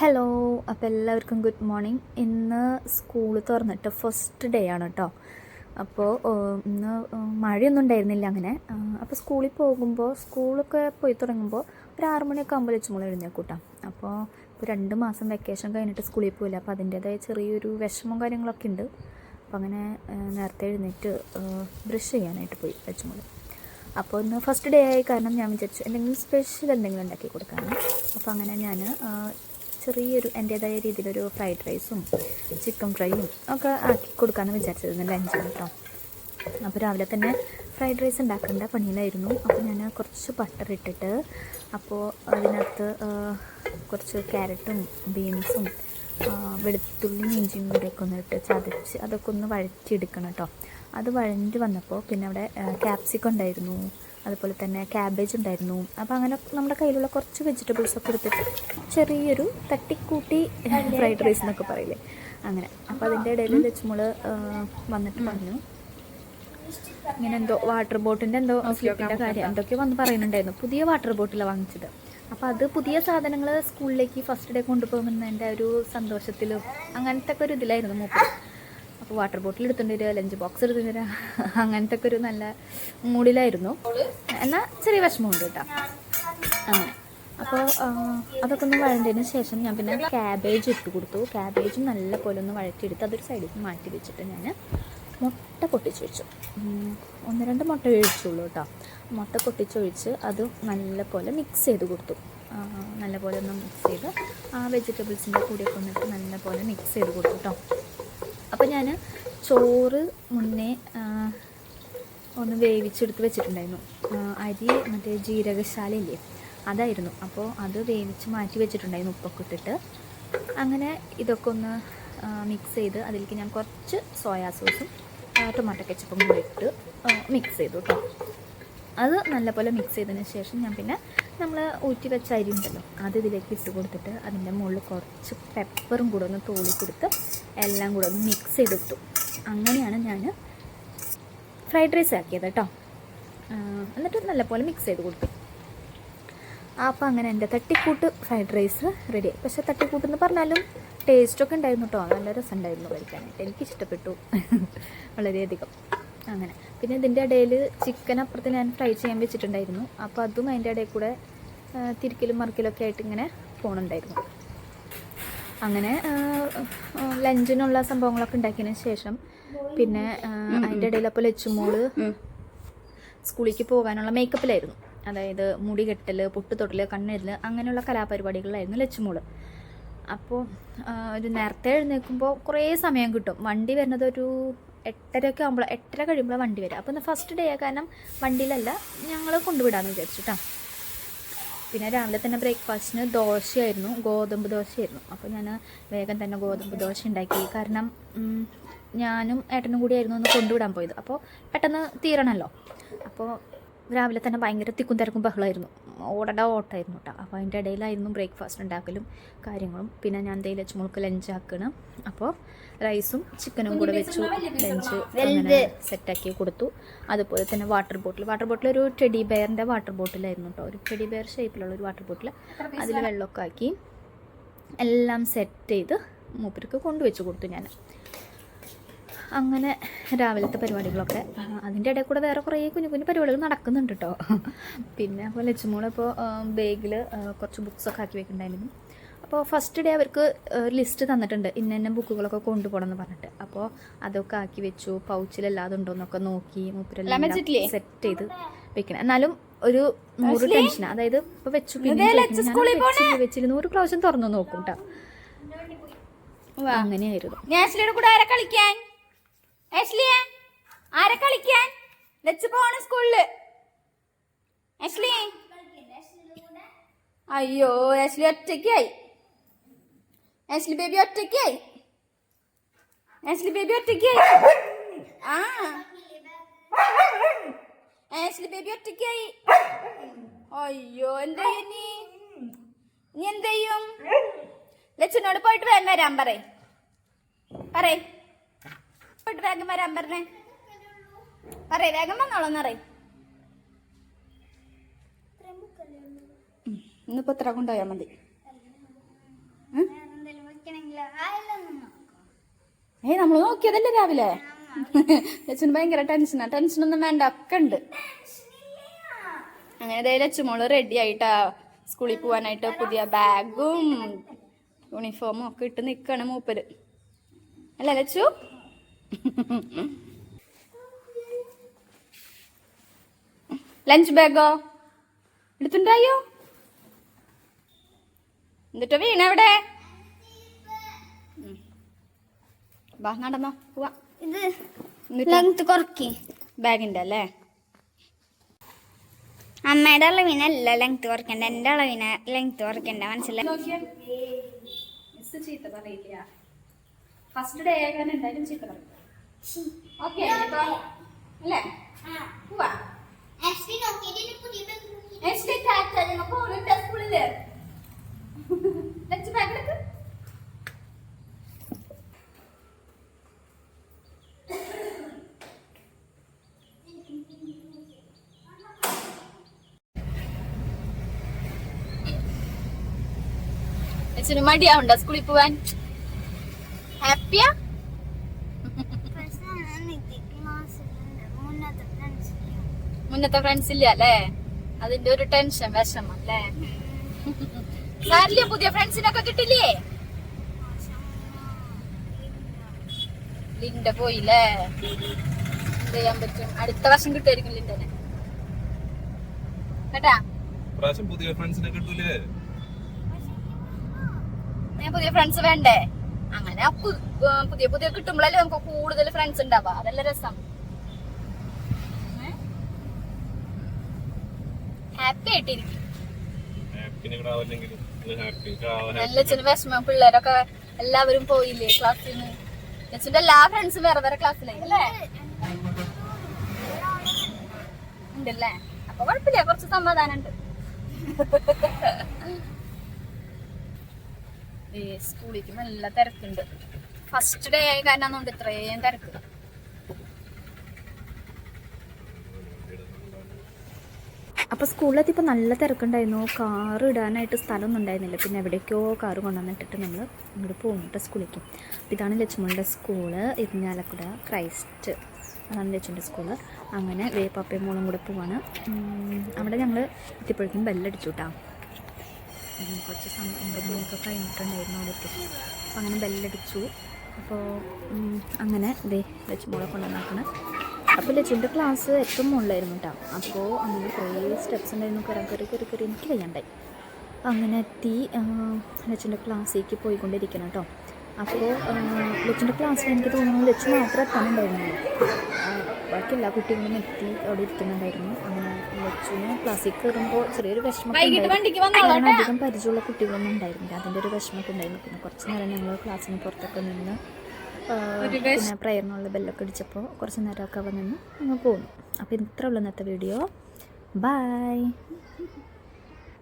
Hello അപ്പോൾ എല്ലാവർക്കും good morning ഇന്ന് സ്കൂൾ തുറന്നിട്ട് ഫസ്റ്റ് ഡേ ആണ് കേട്ടോ അപ്പോൾ ഇന്ന് മഴയൊന്നും ഉണ്ടായിരുന്നില്ല അങ്ങനെ. അപ്പോൾ സ്കൂളിൽ പോകുമ്പോൾ സ്കൂളൊക്കെ പോയി തുടങ്ങുമ്പോൾ ഒരു ആറ് മണിയൊക്കെ ആകുമ്പോൾ വെച്ചുമ്പോൾ എഴുന്നേക്കൂട്ടാം അപ്പോൾ ഇപ്പോൾ രണ്ട് മാസം വെക്കേഷൻ കഴിഞ്ഞിട്ട് സ്കൂളിൽ പോയില്ല. അപ്പോൾ അതിന്റേതായ ചെറിയൊരു വിഷമം കാര്യങ്ങളൊക്കെ ഉണ്ട്. അപ്പോൾ അങ്ങനെ നേരത്തെ എഴുന്നേറ്റ് ബ്രഷ് ചെയ്യാനായിട്ട് പോയി വെച്ചുമ്പോൾ അപ്പോൾ ഇന്ന് ഫസ്റ്റ് ഡേ ആയി കാരണം ഞാൻ വിചാരിച്ചു എന്തെങ്കിലും സ്പെഷ്യൽ എന്തെങ്കിലും ഉണ്ടാക്കി കൊടുക്കാനാണ്. അപ്പോൾ അങ്ങനെ ഞാൻ ചെറിയൊരു എന്റേതായ രീതിയിലൊരു ഫ്രൈഡ് റൈസും ചിക്കൻ ഫ്രൈയും ഒക്കെ ആക്കി കൊടുക്കാമെന്ന് വിചാരിച്ചത് ലഞ്ചിന് കേട്ടോ അപ്പോൾ രാവിലെ തന്നെ ഫ്രൈഡ് റൈസ് ഉണ്ടാക്കേണ്ട പണിയിലായിരുന്നു. അപ്പോൾ ഞാൻ കുറച്ച് ബട്ടർ ഇട്ടിട്ട് അപ്പോൾ അതിനകത്ത് കുറച്ച് ക്യാരറ്റും ബീൻസും വെളുത്തുള്ളി ഇഞ്ചിയും കൂടിയൊക്കെ ഒന്ന് ഇട്ട് ചതച്ച് അതൊക്കെ ഒന്ന് വഴറ്റിയെടുക്കണം കേട്ടോ അത് വഴഞ്ഞിട്ട് വന്നപ്പോൾ പിന്നെ അവിടെ ക്യാപ്സിക്കം ഉണ്ടായിരുന്നു. അതുപോലെ തന്നെ ക്യാബേജ് ഉണ്ടായിരുന്നു. അപ്പോൾ അങ്ങനെ നമ്മുടെ കയ്യിലുള്ള കുറച്ച് വെജിറ്റബിൾസ് ഒക്കെ എടുത്തിട്ട് ചെറിയൊരു തട്ടിക്കൂട്ടി ഫ്രൈഡ് റൈസ് എന്നൊക്കെ പറയില്ലേ? അങ്ങനെ. അപ്പോൾ അതിന്റെ ഇടയിൽ ലച്ചുമോൾ വന്നിട്ട് പറഞ്ഞു. ഇങ്ങനെ എന്തോ വാട്ടർ ബോട്ടിന്റെ എന്തോ സ്ലിപ്പിന്റെ കാര്യം എന്തൊക്കെയോ വന്ന് പറയുന്നുണ്ടായിരുന്നു. പുതിയ വാട്ടർ ബോട്ടിലാണ് വാങ്ങിച്ചത്. അപ്പോൾ അത് പുതിയ സാധനങ്ങൾ സ്കൂളിലേക്ക് ഫസ്റ്റ് ഡേ കൊണ്ടുപോകുന്നതിന്റെ ഒരു സന്തോഷത്തിലും അങ്ങനത്തെ ഒക്കെ ഒരു ഇതിലായിരുന്നു മൂപ്പർ അപ്പോൾ വാട്ടർ ബോട്ടിൽ എടുത്തുകൊണ്ട് വരിക ലഞ്ച് ബോക്സ് എടുത്തുകൊണ്ട് വരിക അങ്ങനത്തെ ഒക്കെ ഒരു നല്ല മൂഡിലായിരുന്നു എന്നാൽ ചെറിയ വിഷമമുണ്ട് കേട്ടോ. അങ്ങനെ അപ്പോൾ അതൊക്കെ ഒന്ന് വഴണ്ടതിന് ശേഷം ഞാൻ പിന്നെ ക്യാബേജ് ഇട്ട് കൊടുത്തു. ക്യാബേജും നല്ല പോലെ ഒന്ന് വഴറ്റിയെടുത്ത് അതൊരു സൈഡിൽ മാറ്റി വെച്ചിട്ട് ഞാൻ മുട്ട പൊട്ടിച്ചൊഴിച്ചു വെച്ചു. ഒന്ന് രണ്ട് മുട്ട ഒഴിച്ചുള്ളൂ കേട്ടോ. മുട്ട പൊട്ടിച്ചൊഴിച്ച് അത് നല്ല പോലെ മിക്സ് ചെയ്ത് കൊടുത്തു. നല്ല പോലെ ഒന്ന് മിക്സ് ചെയ്ത് ആ വെജിറ്റബിൾസിന്റെ കൂടെയൊക്കെ ഒന്നിട്ട് നല്ല പോലെ മിക്സ് ചെയ്ത് കൊടുത്തു കേട്ടോ. അപ്പോൾ ഞാൻ ചോറ് മുന്നേ ഒന്ന് വേവിച്ചെടുത്ത് വെച്ചിട്ടുണ്ടായിരുന്നു. അരി മറ്റേ ജീരകശാലയില്ലേ? അതായിരുന്നു. അപ്പോൾ അത് വേവിച്ച് മാറ്റി വെച്ചിട്ടുണ്ടായിരുന്നു ഉപ്പൊക്കെ ഇട്ടിട്ട് അങ്ങനെ ഇതൊക്കെ ഒന്ന് മിക്സ് ചെയ്ത് അതിലേക്ക് ഞാൻ കുറച്ച് സോയാ സോസും ടൊമാറ്റോ കെച്ചപ്പും കൂടി ഇട്ട് മിക്സ് ചെയ്തു കേട്ടോ അത് നല്ലപോലെ മിക്സ് ചെയ്തതിന് ശേഷം ഞാൻ പിന്നെ നമ്മൾ ഊറ്റി വെച്ച അരി ഉണ്ടല്ലോ അത് ഇതിലേക്ക് ഇട്ട് കൊടുത്തിട്ട് അതിന്റെ മുകളിൽ കുറച്ച് പെപ്പറും കൂടെ ഒന്ന് തോളി കൊടുത്ത് എല്ലാം കൂടെ ഒന്ന് മിക്സ് ചെയ്തിട്ടു. അങ്ങനെയാണ് ഞാൻ ഫ്രൈഡ് റൈസ് ആക്കിയത് കേട്ടോ എന്നിട്ട് നല്ലപോലെ മിക്സ് ചെയ്ത് കൊടുത്തു. അപ്പോൾ അങ്ങനെ എന്റെ തട്ടിക്കൂട്ട് ഫ്രൈഡ് റൈസ് റെഡി ആയി. പക്ഷേ തട്ടിക്കൂട്ട് എന്ന് പറഞ്ഞാലും ടേസ്റ്റൊക്കെ ഉണ്ടായിരുന്നു കേട്ടോ നല്ല രസമുണ്ടായിരുന്നു കഴിക്കാനായിട്ട്. എനിക്ക് ഇഷ്ടപ്പെട്ടു. വളരെയധികം. അങ്ങനെ. പിന്നെ ഇതിന്റെ ഇടയിൽ ചിക്കൻ അപ്പുറത്ത് ഞാൻ ഫ്രൈ ചെയ്യാൻ വെച്ചിട്ടുണ്ടായിരുന്നു. അപ്പോൾ അതും അതിന്റെ ഇടയിൽ കൂടെ തിരിക്കലും മറിക്കലൊക്കെ ആയിട്ട് ഇങ്ങനെ പോകണുണ്ടായിരുന്നു അങ്ങനെ ലഞ്ചിനുള്ള സംഭവങ്ങളൊക്കെ ഉണ്ടാക്കിയതിന് ശേഷം പിന്നെ അതിന്റെ ഇടയിൽ അപ്പോൾ ലച്ചുമോൾ സ്കൂളിലേക്ക് പോകാനുള്ള മേക്കപ്പിലായിരുന്നു അതായത് മുടി കെട്ടൽ പൊട്ടുതൊട്ടൽ കണ്ണെഴുതൽ അങ്ങനെയുള്ള കലാപരിപാടികളിലായിരുന്നു ലച്ചുമോൾ. അപ്പോൾ ഒരു നേരത്തെ എഴുന്നേൽക്കുമ്പോൾ കുറേ സമയം കിട്ടും. വണ്ടി വരുന്നത് ഒരു എട്ടരയൊക്കെ ആകുമ്പോൾ എട്ടര കഴിയുമ്പോൾ വണ്ടി വരും. അപ്പോൾ ഫസ്റ്റ് ഡേ കാരണം വണ്ടിയിലല്ല ഞങ്ങൾ കൊണ്ടുവിടാമെന്ന് വിചാരിച്ചു കേട്ടോ പിന്നെ രാവിലെ തന്നെ ബ്രേക്ക്ഫാസ്റ്റിന് ദോശയായിരുന്നു ഗോതമ്പ് ദോശയായിരുന്നു. അപ്പോൾ ഞാൻ വേഗം തന്നെ ഗോതമ്പ് ദോശ ഉണ്ടാക്കി. കാരണം ഞാനും ഏട്ടനും കൂടിയായിരുന്നു ഒന്ന് കൊണ്ടുവിടാൻ പോയത്. അപ്പോൾ പെട്ടെന്ന് തീരണമല്ലോ അപ്പോൾ രാവിലെ തന്നെ ഭയങ്കര തിക്കും തിരക്കും ബഹളമായിരുന്നു ഓടട ഓട്ടായിരുന്നു കേട്ടോ അപ്പോൾ അതിന്റെ ഇടയിലായിരുന്നു ബ്രേക്ക്ഫാസ്റ്റ് ഉണ്ടാക്കലും കാര്യങ്ങളും. പിന്നെ ഞാൻ എന്തെങ്കിലും ലച്ചുമുൾക്ക് ലഞ്ച് ആക്കണം. അപ്പോൾ റൈസും ചിക്കനും കൂടെ വെച്ചു. ലഞ്ച് അങ്ങനെ സെറ്റാക്കി കൊടുത്തു. അതുപോലെ തന്നെ വാട്ടർ ബോട്ടിൽ വാട്ടർ ബോട്ടിൽ ഒരു ടെഡി ബെയറിന്റെ വാട്ടർ ബോട്ടിലായിരുന്നു കേട്ടോ ഒരു ടെഡി ബെയർ ഷേപ്പിലുള്ള ഒരു വാട്ടർ ബോട്ടിൽ അതിൽ വെള്ളമൊക്കെ ആക്കി എല്ലാം സെറ്റ് ചെയ്ത് മൂപ്പർക്ക് കൊണ്ടുവച്ച് കൊടുത്തു ഞാൻ അങ്ങനെ രാവിലത്തെ പരിപാടികളൊക്കെ. അതിന്റെ ഇടയിൽ കൂടെ വേറെ കുറേ കുഞ്ഞു കുഞ്ഞു പരിപാടികൾ നടക്കുന്നുണ്ട് കേട്ടോ പിന്നെ അപ്പോൾ ലച്ചുമോളിപ്പോൾ ബാഗിൽ കുറച്ച് ബുക്സൊക്കെ ആക്കി വെക്കുന്നുണ്ടായിരുന്നു. അപ്പോൾ ഫസ്റ്റ് ഡേ അവർക്ക് ഒരു ലിസ്റ്റ് തന്നിട്ടുണ്ട്. ഇന്ന ഇന്ന ബുക്കുകളൊക്കെ കൊണ്ടുപോകണം എന്ന് പറഞ്ഞിട്ട്. അപ്പോൾ അതൊക്കെ ആക്കി വെച്ചു. പൗച്ചിലല്ലാതെ ഉണ്ടോ എന്നൊക്കെ നോക്കി മൂപ്പരെല്ലാം സെറ്റ് ചെയ്ത് വെക്കണം. എന്നാലും ഒരു നൂറ് ടെൻഷൻ അതായത് ഇപ്പൊ വെച്ചു പിന്നെ ഒരു വെച്ചില്ല നൂറ് പ്രാവശ്യം തുറന്നു നോക്കും കേട്ടോ അങ്ങനെയായിരുന്നു. ആരെ കളിക്കാൻ? പോണ സ്കൂളിൽ അയ്യോ ആഷ്ലി ഒറ്റയ്ക്കായി. ആഷ്ലി ബേബി ഒറ്റയ്ക്കായി. ആഷ്ലി ബേബി ഒറ്റയ്ക്കായി. ആ. ആഷ്ലി ബേബി ഒറ്റയ്ക്കായി. അയ്യോ എന്താ നീ നീ എന്ത് ചെയ്യും? ലച്ചനോട് പോയിട്ട് വേഗം വരാൻ പറയ്. പറയ്. ഇഷ്ടപ്പെട്ട് വേഗം വരാൻ പറഞ്ഞേ. പറയ വേഗം വന്നോളൂ പറയും ഇന്നിപ്പോ എത്ര കൊണ്ടുപോയാ മതി. ഏ നമ്മൾ നോക്കിയതല്ലേ രാവിലെ? ലച്ചന് ഭയങ്കര ടെൻഷനാ. ടെൻഷനൊന്നും വേണ്ട ഒക്കെ ഉണ്ട്. അങ്ങനെ ലച്ചുമോൾ റെഡി ആയിട്ടാ സ്കൂളിൽ പോവാനായിട്ട് പുതിയ ബാഗും യൂണിഫോമും ഒക്കെ ഇട്ട് നിക്കാണ് മൂപ്പര്. അല്ലേ ലച്ചു? ലഞ്ച് ബാഗോ എടുത്തുണ്ടായോ? എന്നിട്ടോ വീണ എവിടെ. വാ നടന്നോ പോവാ. ഇത് ലെങ്ത് കുറക്കി ബാഗിന്റെ അല്ലേ? അമ്മയുടെ അളവിനല്ല ലെങ്ത് കുറക്കണ്ട എന്റെ അളവിന ലെങ്ത് കുറക്കണ്ട മനസ്സിലായി? ഫസ്റ്റ് ഡേ ആകാൻ എന്തായാലും ചീത്ത പറയും. ഓക്കെ അല്ലേ പോവാ നെക്സ്റ്റ് ടാറ്റ ഞങ്ങൾ പോകുന്നുണ്ട് സ്കൂളിൽ ലഞ്ച് ബാഗ് എടുക്ക് ലച്ചിന് മടിയാവുണ്ടോ സ്കൂളിൽ പോവാൻ ഹാപ്പിയാ മുന്നത്തെ ഫ്രണ്ട്സ് ഇല്ല അല്ലേ അതിന്റെ ഒരു ടെൻഷൻ വിഷമം അല്ലേ? സാരില്ലേ പുതിയ ഫ്രണ്ട്സിനൊക്കെ കിട്ടില്ലേ? ലിൻഡ പോയില്ലേ? എന്ത് ചെയ്യാൻ പറ്റും? അടുത്ത വർഷം കിട്ടുമായിരിക്കും ലിൻഡനെ. കേട്ടാ? പ്രാവശ്യം പുതിയ ഫ്രണ്ട്സിനെ കിട്ടൂലേ? ഞാൻ പുതിയ ഫ്രണ്ട്സ് വേണ്ടേ? അങ്ങനെ പുതിയ പുതിയ കിട്ടുമ്പോഴല്ലേ നമുക്ക് കൂടുതൽ ഫ്രണ്ട്സ് ഉണ്ടാവുക. അതല്ല രസം. ഹാപ്പി ആയിട്ടിരിക്കും. ഹാപ്പി ലച്ചന് വിഷമം പിള്ളേരൊക്കെ എല്ലാവരും പോയില്ലേ ക്ലാസ്സിൽ നിന്ന് അച്ഛന്റെ എല്ലാ ഫ്രണ്ട്സും വേറെ വേറെ ക്ലാസ്സിലായി അല്ലേ ഉണ്ടല്ലേ? അപ്പൊ കുഴപ്പമില്ല കുറച്ച് സമാധാനം ഉണ്ട് സ്കൂളിലേക്ക് നല്ല തിരക്കുണ്ട്. ഫസ്റ്റ് ഡേ ആയ കാരണം അതുകൊണ്ട് ഇത്രയും തിരക്ക്. അപ്പോൾ സ്കൂളിലെത്തിയപ്പോൾ നല്ല തിരക്കുണ്ടായിരുന്നു. കാർ ഇടാനായിട്ട് സ്ഥലമൊന്നും ഉണ്ടായിരുന്നില്ല. പിന്നെ എവിടേക്കോ കാർ കൊണ്ടുവന്നിട്ടിട്ട് നമ്മൾ ഇങ്ങോട്ട് പോകുന്നുണ്ട് സ്കൂളിലേക്ക്. അപ്പോൾ ഇതാണ് ലക്ഷ്മണിന്റെ സ്കൂൾ. ഇരിഞ്ഞാലക്കുട ക്രൈസ്റ്റ് അതാണ് ലക്ഷ്മന്റെ സ്കൂൾ. അങ്ങനെ വേപ്പാപ്പയും മോളും കൂടെ പോവാണ്. അവിടെ ഞങ്ങൾ എത്തിയപ്പോഴേക്കും ബെല്ലടിച്ചു കേട്ടോ കുറച്ച് സമയം ഒമ്പത് മണിയൊക്കെ കഴിഞ്ഞിട്ടുണ്ടായിരുന്നു അവിടെ എത്തി അപ്പോൾ അങ്ങനെ ബെല്ലടിച്ചു. അപ്പോൾ അങ്ങനെ ഇതേ ലക്ഷ്മോളെ കൊണ്ടുവന്നാക്കണം. അപ്പോൾ ലച്ചുവിന്റെ ക്ലാസ് ഏറ്റവും മുകളിലായിരുന്നു കേട്ടോ അപ്പോൾ അങ്ങനെ കുറേ സ്റ്റെപ്സ് ഉണ്ടായിരുന്നു. കയറാൻ കയറി കയറി കയറി എനിക്ക് വയ്യണ്ടായി. അങ്ങനെ എത്തി ലച്ചുന്റെ ക്ലാസ്സിലേക്ക് പോയിക്കൊണ്ടിരിക്കണം കേട്ടോ അപ്പോൾ ലച്ചുന്റെ ക്ലാസ്സിൽ എനിക്ക് തോന്നുന്നു ലച്ചു മാത്രം എത്താനുണ്ടായിരുന്നുള്ളൂ ആ, ബാക്കി എല്ലാ കുട്ടികളും എത്തി അവിടെ ഇരിക്കുന്നുണ്ടായിരുന്നു. അങ്ങനെ ലച്ചുവിന് ക്ലാസ്സിൽ കയറുമ്പോൾ ചെറിയൊരു വിഷമം അധികം പരിചയമുള്ള കുട്ടികളൊന്നും ഉണ്ടായിരുന്നില്ല. അതിന്റെ ഒരു വിഷമമൊക്കെ ഉണ്ടായിരുന്നു. പിന്നെ കുറച്ച് നേരം ഞങ്ങൾ ക്ലാസ്സിന് പുറത്തൊക്കെ നിന്ന് പിന്നെ പ്രയറിനുള്ള ബെല്ലൊക്കെ അടിച്ചപ്പോൾ കുറച്ച് നേരമൊക്കെ അവിടെ നിന്ന് അങ്ങ് പോകുന്നു അപ്പോൾ ഇത്ര ഉള്ള ഇന്നത്തെ വീഡിയോ. ബൈ